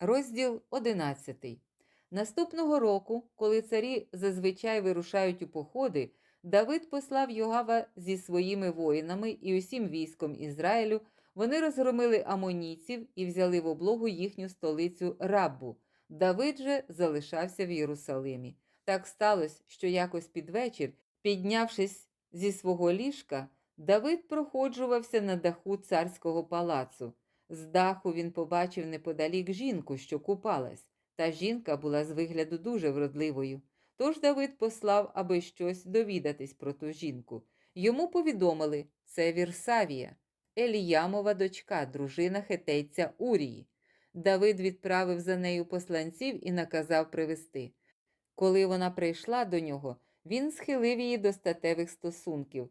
Розділ 11. Наступного року, коли царі зазвичай вирушають у походи, Давид послав Йоава зі своїми воїнами і усім військом Ізраїлю. Вони розгромили амонійців і взяли в облогу їхню столицю Раббу. Давид же залишався в Єрусалимі. Так сталося, що якось під вечір, піднявшись зі свого ліжка, Давид проходжувався на даху царського палацу. З даху він побачив неподалік жінку, що купалась. Та жінка була з вигляду дуже вродливою. Тож Давид послав, аби щось довідатись про ту жінку. Йому повідомили це Вірсавія, Еліямова дочка, дружина хетейця Урії. Давид відправив за нею посланців і наказав привести. Коли вона прийшла до нього, він схилив її до статевих стосунків.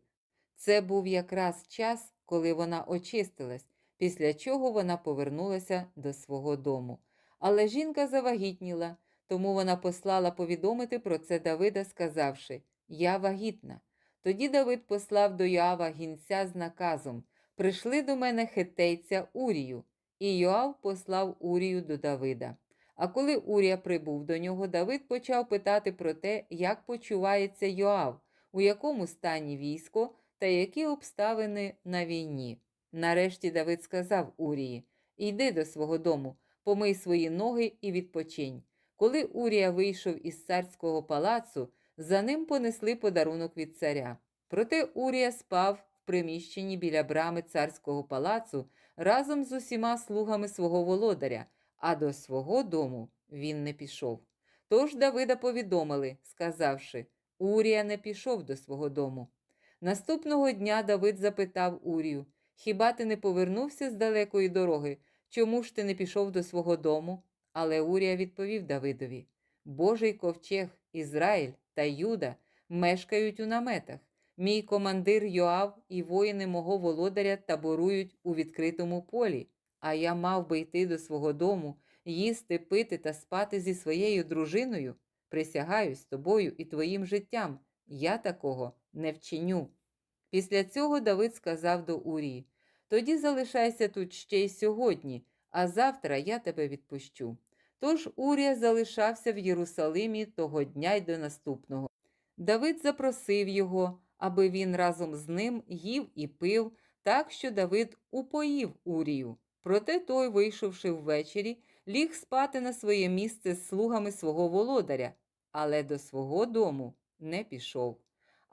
Це був якраз час, коли вона очистилась, після чого вона повернулася до свого дому. Але жінка завагітніла, тому вона послала повідомити про це Давида, сказавши: Я вагітна. Тоді Давид послав до Йоава гінця з наказом: Прийшли до мене хетейця Урію. І Йоав послав Урію до Давида. А коли Урія прибув до нього, Давид почав питати про те, як почувається Йоав, у якому стані військо та які обставини на війні. Нарешті Давид сказав Урії: Йди до свого дому, помий свої ноги і відпочинь. Коли Урія вийшов із царського палацу, за ним понесли подарунок від царя. Проте Урія спав в приміщенні біля брами царського палацу разом з усіма слугами свого володаря, а до свого дому він не пішов. Тож Давида повідомили, сказавши: Урія не пішов до свого дому. Наступного дня Давид запитав Урію: Хіба ти не повернувся з далекої дороги? Чому ж ти не пішов до свого дому? Але Урія відповів Давидові: Божий ковчег, Ізраїль та Юда мешкають у наметах. Мій командир Йоав і воїни мого володаря таборують у відкритому полі, а я мав би йти до свого дому, їсти, пити та спати зі своєю дружиною. Присягаюсь тобою і твоїм життям. Я такого не вчиню. Після цього Давид сказав до Урії: Тоді залишайся тут ще й сьогодні, а завтра я тебе відпущу. Тож Урія залишався в Єрусалимі того дня й до наступного. Давид запросив його, аби він разом з ним їв і пив, так що Давид упоїв Урію. Проте той, вийшовши ввечері, ліг спати на своє місце з слугами свого володаря, але до свого дому не пішов.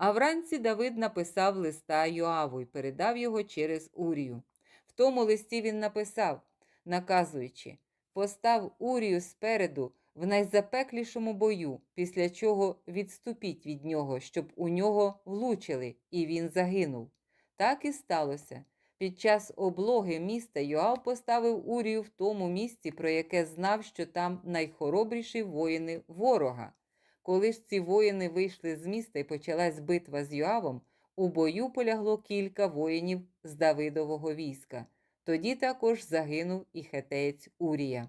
А вранці Давид написав листа Йоаву і передав його через Урію. В тому листі він написав, наказуючи, постав Урію спереду в найзапеклішому бою, після чого відступіть від нього, щоб у нього влучили, і він загинув. Так і сталося. Під час облоги міста Йоав поставив Урію в тому місці, про яке знав, що там найхоробріші воїни ворога. Коли ж ці воїни вийшли з міста і почалась битва з Йоавом, у бою полягло кілька воїнів з Давидового війська. Тоді також загинув і хетеєць Урія.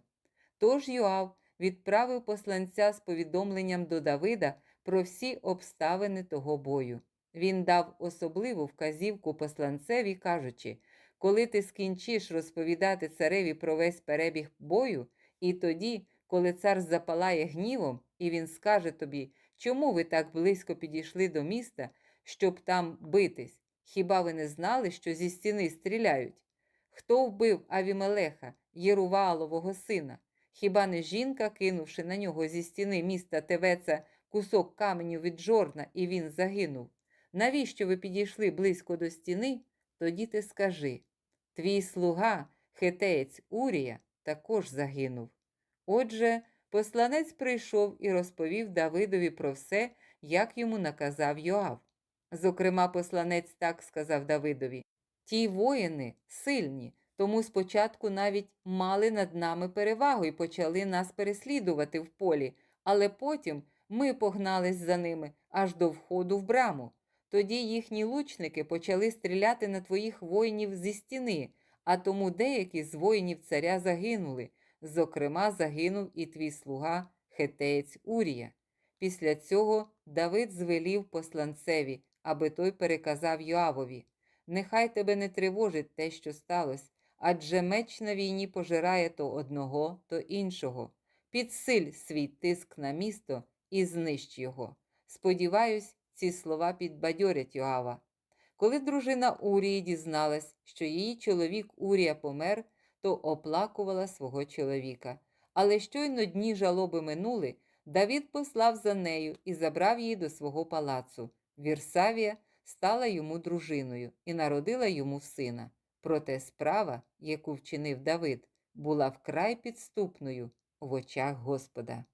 Тож Йоав відправив посланця з повідомленням до Давида про всі обставини того бою. Він дав особливу вказівку посланцеві, кажучи, коли ти скінчиш розповідати цареві про весь перебіг бою, і тоді, коли цар запалає гнівом, і він скаже тобі, чому ви так близько підійшли до міста, щоб там битись? Хіба ви не знали, що зі стіни стріляють? Хто вбив Авімелеха, Єрувалового сина? Хіба не жінка, кинувши на нього зі стіни міста Тевеца кусок каменю від жорна, і він загинув? Навіщо ви підійшли близько до стіни? Тоді ти скажи твій слуга, хетеєць Урія, також загинув. Отже, посланець прийшов і розповів Давидові про все, як йому наказав Йоав. Зокрема, посланець так сказав Давидові: Ті воїни сильні, тому спочатку навіть мали над нами перевагу і почали нас переслідувати в полі, але потім ми погнались за ними аж до входу в браму. Тоді їхні лучники почали стріляти на твоїх воїнів зі стіни, а тому деякі з воїнів царя загинули. Зокрема, загинув і твій слуга хетеєць Урія. Після цього Давид звелів посланцеві, аби той переказав Йоавові. Нехай тебе не тривожить те, що сталося, адже меч на війні пожирає то одного, то іншого. Підсиль свій тиск на місто і знищ його. Сподіваюсь, ці слова підбадьорять Йоава. Коли дружина Урії дізналась, що її чоловік Урія помер, то оплакувала свого чоловіка. Але щойно дні жалоби минули, Давід послав за нею і забрав її до свого палацу. Вірсавія стала йому дружиною і народила йому сина. Проте справа, яку вчинив Давид, була вкрай підступною в очах Господа.